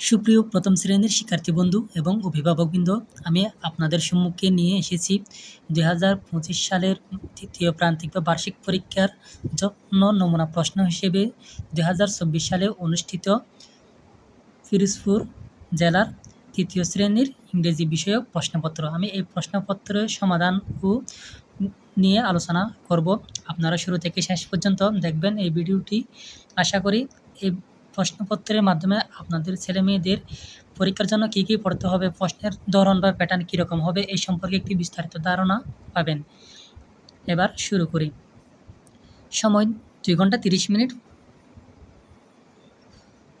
সুপ্রিয় প্রথম শ্রেণির শিক্ষার্থী বন্ধু এবং অভিভাবকবৃন্দ, আমি আপনাদের সম্মুখে নিয়ে এসেছি দুই হাজার পঁচিশ সালের তৃতীয় প্রান্তিক বা বার্ষিক পরীক্ষার জন্য নমুনা প্রশ্ন হিসেবে দুই হাজার চব্বিশ সালে অনুষ্ঠিত ফিরোজপুর জেলার তৃতীয় শ্রেণির ইংরেজি বিষয়ক প্রশ্নপত্র। আমি এই প্রশ্নপত্রের সমাধান ও নিয়ে আলোচনা করব। আপনারা শুরু থেকে শেষ পর্যন্ত দেখবেন এই ভিডিওটি। আশা করি এই প্রশ্নপত্রের মাধ্যমে আপনাদের ছেলে মেয়েদের পরীক্ষার জন্য কী কী পড়তে হবে, প্রশ্নের ধরন বা প্যাটার্ন কীরকম হবে, এই সম্পর্কে একটি বিস্তারিত ধারণা পাবেন। এবার শুরু করি। সময় দুই ঘণ্টা তিরিশ মিনিট।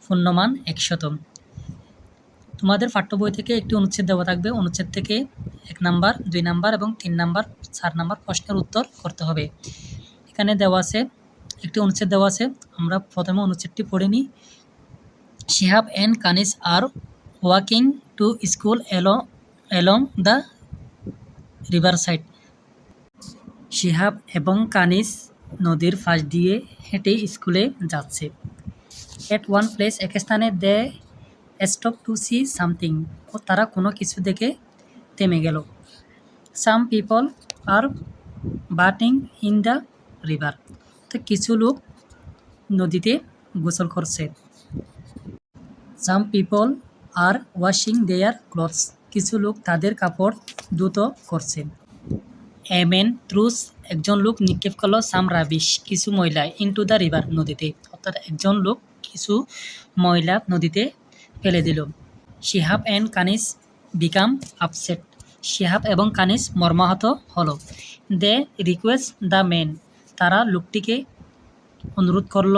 পূর্ণমান একশত। তোমাদের পাঠ্য বই থেকে একটি অনুচ্ছেদ দেওয়া থাকবে। অনুচ্ছেদ থেকে এক নাম্বার, দুই নাম্বার এবং তিন নাম্বার, চার নাম্বার প্রশ্নের উত্তর করতে হবে। এখানে দেওয়া আছে, একটি অনুচ্ছেদ দেওয়া আছে। আমরা প্রথমে অনুচ্ছেদটি পড়ে নিই। Shihab and Kanis are walking to school এলো along the river side Shihab এবং কানিস নদীর পাশ দিয়ে হেঁটে স্কুলে যাচ্ছে। এট ওয়ান প্লেস এক স্থানে they stop to see something ও তারা কোনো কিছু দেখে থেমে গেল। Some people are bathing in the river তো কিছু লোক নদীতে গোসল করছে। Some people are washing their clothes কিছু লোক তাদের কাপড় দ্রুত করছে এমেন থ্রুস একজন লোক নিক্ষেপ করল সাম রাবিশ কিছু ময়লা ইনটু দ্য রিভার নদীতে। অর্থাৎ একজন লোক কিছু ময়লা নদীতে ফেলে দিল। Shihab and Kanis became upset Shihab এবং কানিস মর্মাহত হলো। দে রিকোয়েস্ট দ্য ম্যান তারা লোকটিকে অনুরোধ করল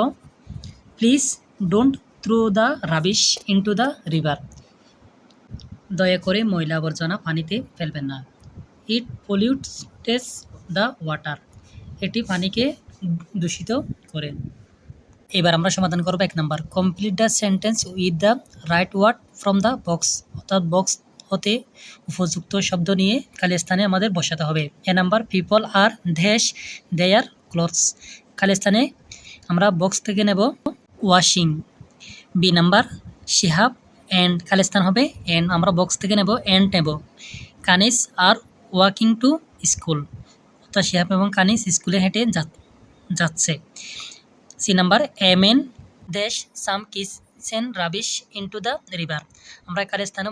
please don't throw the rubbish into the river দয়া করে ময়লা আবর্জনা পানিতে ফেলবেন না। ইট পলিউটস দ্য ওয়াটার এটি পানিকে দূষিত করে। এবার আমরা সমাধান করব এক number. Complete the sentence with the right word from the box অর্থাৎ বক্স হতে উপযুক্ত শব্দ নিয়ে খালি স্থানে আমাদের বসাতে হবে। এ নাম্বার পিপল আর দেশ দেয়ার ক্লথস খালি স্থানে আমরা বক্স থেকে নেব washing B number Shihab and খালি স্থান হবে অ্যান্ড আমরা বক্স থেকে নেব অ্যান্ড নেব। Kanis are walking to school অর্থাৎ শিহাব এবং কানিস স্কুলে হেঁটে যাচ্ছে। সি নাম্বার এম এন দেশ some kitchen rubbish into the river আমরা স্থানে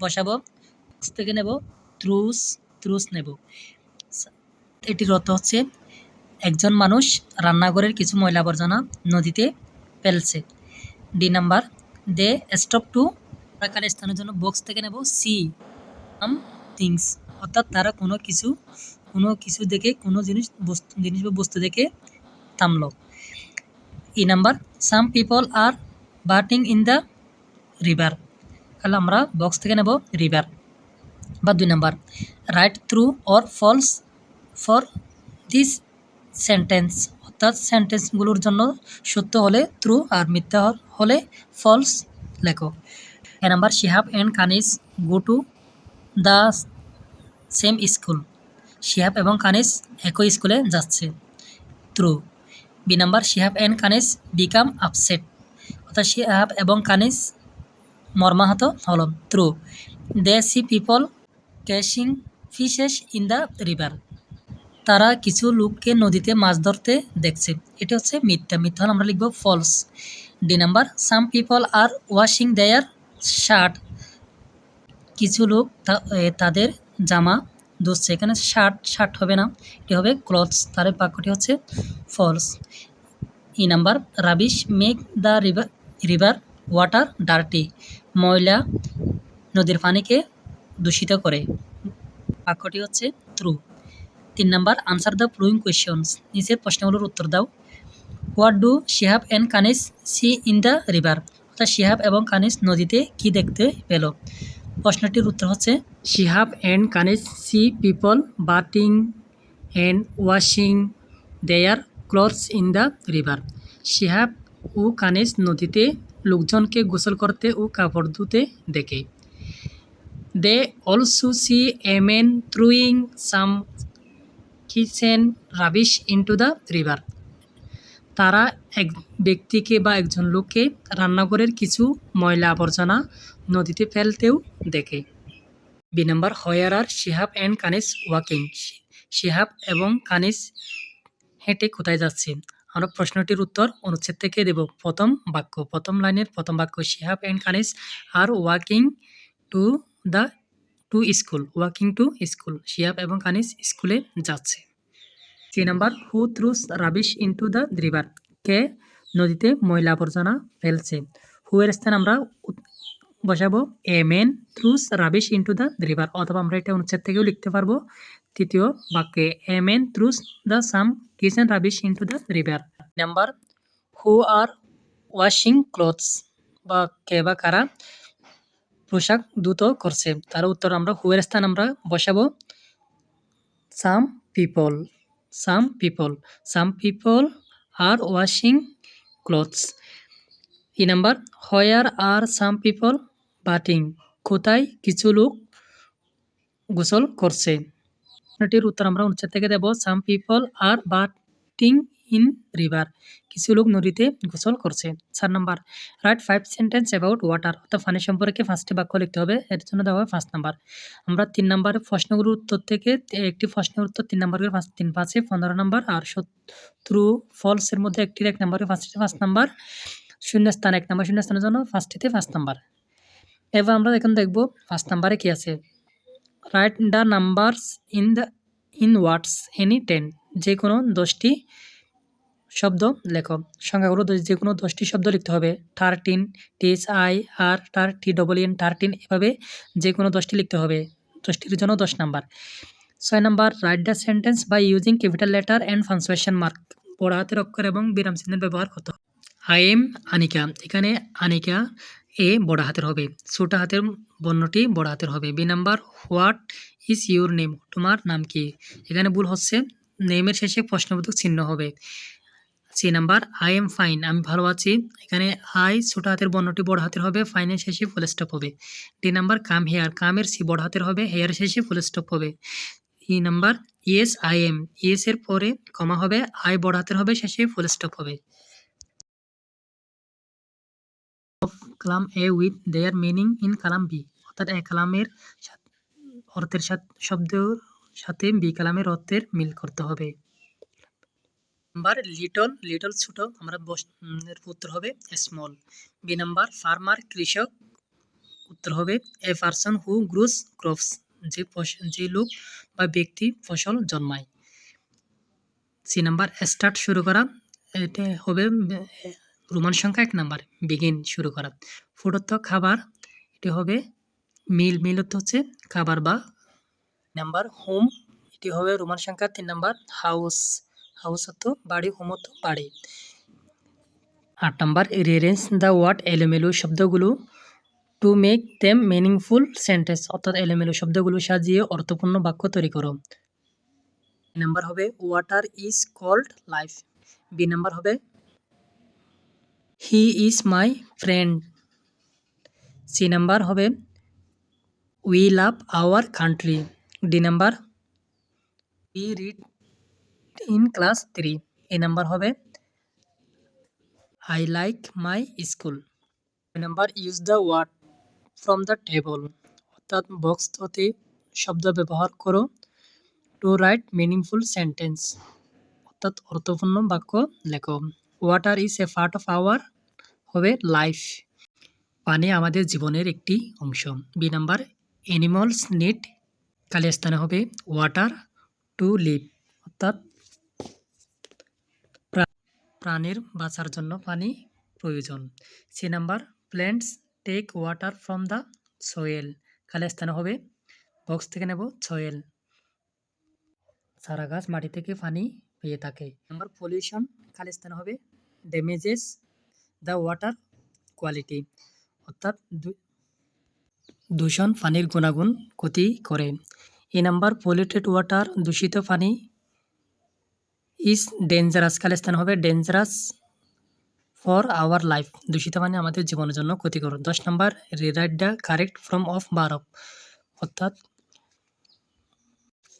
বসাবো। থেকে নেব ত্রুস ত্রুস নেব। এটির অর্থ হচ্ছে একজন মানুষ রান্নাঘরের কিছু ময়লা আবর্জনা নদীতে ফেলছে। D number they stop to আমরা কারের স্থানের জন্য বক্স থেকে নেব সি সাম থিংস অর্থাৎ তারা কোনো কিছু কোনো কিছু দেখে, কোনো জিনিস, বস্তু, জিনিস বা বস্তু দেখে থামলো। E number some people are bathing in the river তাহলে আমরা বক্স থেকে নেব রিভার বা দুই number write true or false for this sentence অর্থাৎ সেন্টেন্সগুলোর জন্য সত্য হলে ট্রু আর মিথ্যা হলে ফলস লেখো। A number Shihab and Kanis go to the same school Shihab এবং কানিস একই স্কুলে যাচ্ছে। True B number Shihab and Kanis became upset অর্থাৎ শিহাব এবং কানিস মর্মাহত হল। True they see people catching fishes in the river তারা কিছু লোককে নদীতে মাছ ধরতে দেখছে। এটা হচ্ছে মিথ্যা। মিথ্যা আমরা লিখব false D number some people are washing their shirt কিছু লোক তাদের জামা ধুচ্ছে এখানে শার্ট শার্ট হবে না। এটি হবে ক্লথস তার বাক্যটি হচ্ছে false E number rubbish make the river river water dirty ময়লা নদীর পানিকে দূষিত করে। বাক্যটি হচ্ছে ট্রু তিন number answer the following questions নিচের প্রশ্নগুলোর উত্তর দাও। What do Shihab and Kanis see in the river অর্থাৎ শিহাব এবং কানিস নদীতে কি দেখতে পেল? প্রশ্নটির উত্তর হচ্ছে Shihab and Kanis see people bathing and washing their clothes in the river Shihab ও কানিস নদীতে লোকজনকে গোসল করতে ও কাপড় ধুতে দেখে। They also see a throwing some kitchen rubbish into the river তারা এক ব্যক্তিকে বা একজন লোককে রান্নাঘরের কিছু ময়লা আবর্জনা নদীতে ফেলতেও দেখে। B number, where are Shihab and Kanis walking Shihab এবং কানিস হেঁটে কোথায় যাচ্ছে? আমরা প্রশ্নটির উত্তর অনুচ্ছেদ থেকে দেব। প্রথম বাক্য, প্রথম লাইনের প্রথম বাক্য, Shihab and Kanis are walking to the to school walking to school Shihab এবং কানিস স্কুলে যাচ্ছে। Three number who throws rubbish into the river কে, নদীতে ময়লা আবর্জনা ফেলছে। হু এর স্থান আমরা বসাবো a man throws rubbish into the river অথবা আমরা এটা অনুচ্ছেদ থেকেও লিখতে পারব। তৃতীয় বাক্যে, a man throws the some kitchen rubbish into the river number who are washing clothes বা কে বা কারা পোশাক দ্রুত করছে তার উত্তর আমরা হু এর স্থান আমরা বসাবো some, people. Some people some people are washing clothes E number where are some people bathing কোথায় কিছু লোক গোসল করছে? এটির উত্তর আমরা অনুচ্ছেদ থেকে দেব। Some people are bathing in river. কিছু লোক নদীতে গোসল করছে। চার number, write five sentence about water. অর্থাৎ পানি সম্পর্কে পাঁচটি বাক্য লিখতে হবে, এর জন্য দেওয়া হবে পাঁচ নাম্বার। আমরা তিন নম্বরের প্রশ্নগুলোর উত্তর থেকে একটি প্রশ্নের উত্তর তিন নম্বর করে পাঁচ তিন পাঁচে পনেরো নম্বর আর শত্রু ফলসের মধ্যে একটি এক নম্বরে পাঁচটিতে পাঁচ নম্বর। শূন্যস্থান এক নম্বর, শূন্যস্থানের জন্য পাঁচটিতে পাঁচ নম্বর। এবার আমরা এখন দেখব পাঁচ নম্বরে কী আছে। Write the numbers in the in words any ten, যে কোনো দশটি শব্দ লেখো সংখ্যাগুলো যে কোনো দশটি শব্দ লিখতে হবে। থার্টিন টিএস আই আর টার টি ডবল এন থার্টিন এভাবে যে কোনো দশটি লিখতে হবে। দশটির জন্য দশ নাম্বার। ছয় number write the sentence by using capital letter and punctuation mark বড় হাতের অক্ষর এবং বিরাম চিহ্নের ব্যবহার করতে আই এম আনিকা এখানে আনিকা এ বড় হাতের হবে। ছোট হাতের বর্ণটি বড় হাতের হবে। B number, what is your name? তোমার নাম কি? এখানে ভুল হচ্ছে। নেমের শেষে প্রশ্নবোধক চিহ্ন হবে। C number, I am fine, আমি ভালো আছি। এখানে, আই ছোট হাতের বর্ণটি বড় হাতের হবে, ফাইনের শেষে ফুল স্টপ হবে। ডি নাম্বার, কাম হেয়ার কামের সি বড় হাতের হবে, হেয়ার শেষে ফুল স্টপ হবে। E number, yes, I am yes এর পরে কমা হবে, আই বড় হাতের হবে, শেষে ফুল স্টপ হবে। Column A with their meaning in column B অর্থাৎ এ কালামের অর্থের সাথে, শব্দের সাথে বি কালামের অর্থের মিল করতে হবে। নাম্বার লিটল লিটল ছোট, আমরা উত্তর হবে স্মল বি নাম্বার ফার্মার কৃষক, উত্তর হবে a person who grows crops যে যে লোক বা ব্যক্তি ফসল জন্মায়। সি নাম্বার স্টার্ট শুরু করা, এটা হবে রোমান সংখ্যা এক নাম্বার বিগিন শুরু করা। অর্থ খাবার, এটি হবে, মিল মিল অর্থ হচ্ছে খাবার বা নাম্বার হোম এটি হবে রোমান সংখ্যা তিন নাম্বার হাউস হাউস অর্থ বাড়ি হোম অর্থ বাড়ি। আট নাম্বার রিয়ারেঞ্জ দ্য ওয়ার্ড এলোমেলো শব্দগুলো to make them meaningful sentence অর্থাৎ এলোমেলো শব্দগুলো সাজিয়ে অর্থপূর্ণ বাক্য তৈরি করো। নাম্বার হবে water is called life B number হবে he is my friend C number হবে we love our country D number we read in class three A number হবে I like my school number use the word from the table অর্থাৎ box হতে শব্দ ব্যবহার করো two write meaningful sentence অর্থাৎ অর্থপূর্ণ বাক্য লেখো। Water is a part of our হবে লাইফ পানি আমাদের জীবনের একটি অংশ। বি নাম্বার অ্যানিমালস নিড কালি স্থানে হবে ওয়াটার টু লিভ অর্থাৎ প্রাণীর বাঁচার জন্য পানি প্রয়োজন। C number plants take water from the soil. খালি স্থানে হবে, বক্স থেকে নেব সোয়েল। সারা গাছ মাটি থেকে পানি পেয়ে থাকে। নাম্বার, পলিউশন খালি স্থানে হবে, ড্যামেজেস দ্য ওয়াটার কোয়ালিটি। অর্থাৎ দূষণ পানির গুণাগুণ ক্ষতি করে। এই নাম্বার, পলিউটেড ওয়াটার দূষিত পানি ইজ ডেঞ্জারাস খালি স্থান হবে ডেঞ্জারাস ফর আওয়ার লাইফ দূষিত পানি আমাদের জীবনের জন্য ক্ষতিকর। দশ number rewrite the correct from of verb অর্থাৎ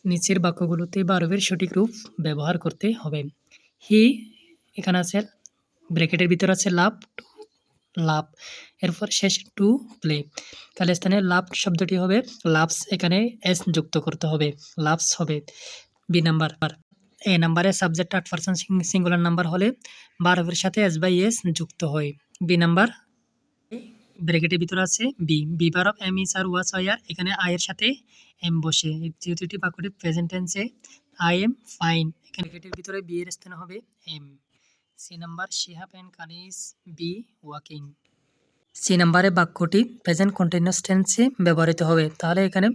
নিচের বাক্যগুলোতে বারবের সঠিক রূপ ব্যবহার করতে হবে। হি এখানে আছে ব্র্যাকেটের ভিতরে আছে লাভ টু লাভ এরপর শেষ টু প্লে তাহলে স্থানে লাভ শব্দটি হবে লাভস এখানে এস যুক্ত করতে হবে লাভস হবে। বি নাম্বার এ নাম্বারে সাবজেক্ট আট পার্সেন্ট সিঙ্গুলার নাম্বার হলে বারবের সাথে এস বাই এস যুক্ত হয়। বি নাম্বার ব্র্যাকেটের ভিতরে আছে B B bar of am is are was were এখানে আই এর সাথে এম বসে। যেহেতু এটি বাক্যটি প্রেজেন্ট টেন্সে আই এম ফাইন এখানে ব্র্যাকেটের ভিতরে বি এর স্থানে হবে am C number Shihab and Kanis be walking C নাম্বারে বাক্যটি প্রেজেন্ট কন্টিনিউয়াস টেন্সে ব্যবহৃত হবে। তাহলে এখানে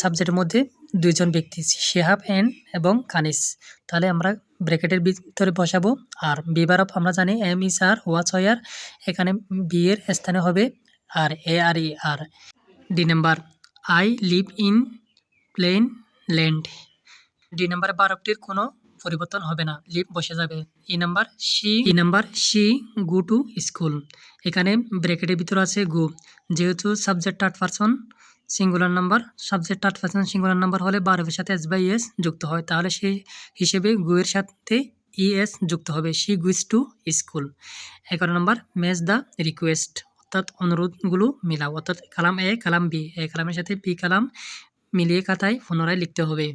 সাবজেক্টের মধ্যে দুইজন ব্যক্তি শিহাব অ্যান্ড এবং কানিস তাহলে আমরা ব্র্যাকেটের ভিতরে বসাবো। আর বিবার অফ আমরা জানি M is are was were এখানে বিয়ের স্থানে হবে are A R E are D number I live in plain land D number বারবটির কোনো পরিবর্তন হবে না। লিভ বসে যাবে। E number she E number she go to school এখানে ব্র্যাকেটের ভিতর আছে গো যেহেতু subject third person singular number subject third person singular number হলে বারবের সাথে এস বাই এস যুক্ত হয়। তাহলে সেই হিসেবে গো এর সাথে ই এস যুক্ত হবে। সি গুইস টু স্কুল এগারো নম্বর ম্যাচ দ্য রিকোয়েস্ট অর্থাৎ অনুরোধগুলো মিলাও। অর্থাৎ কালাম এ কালাম বি এ কালামের সাথে বি কালাম মিলিয়ে খাতায় পুনরায় লিখতে হবে।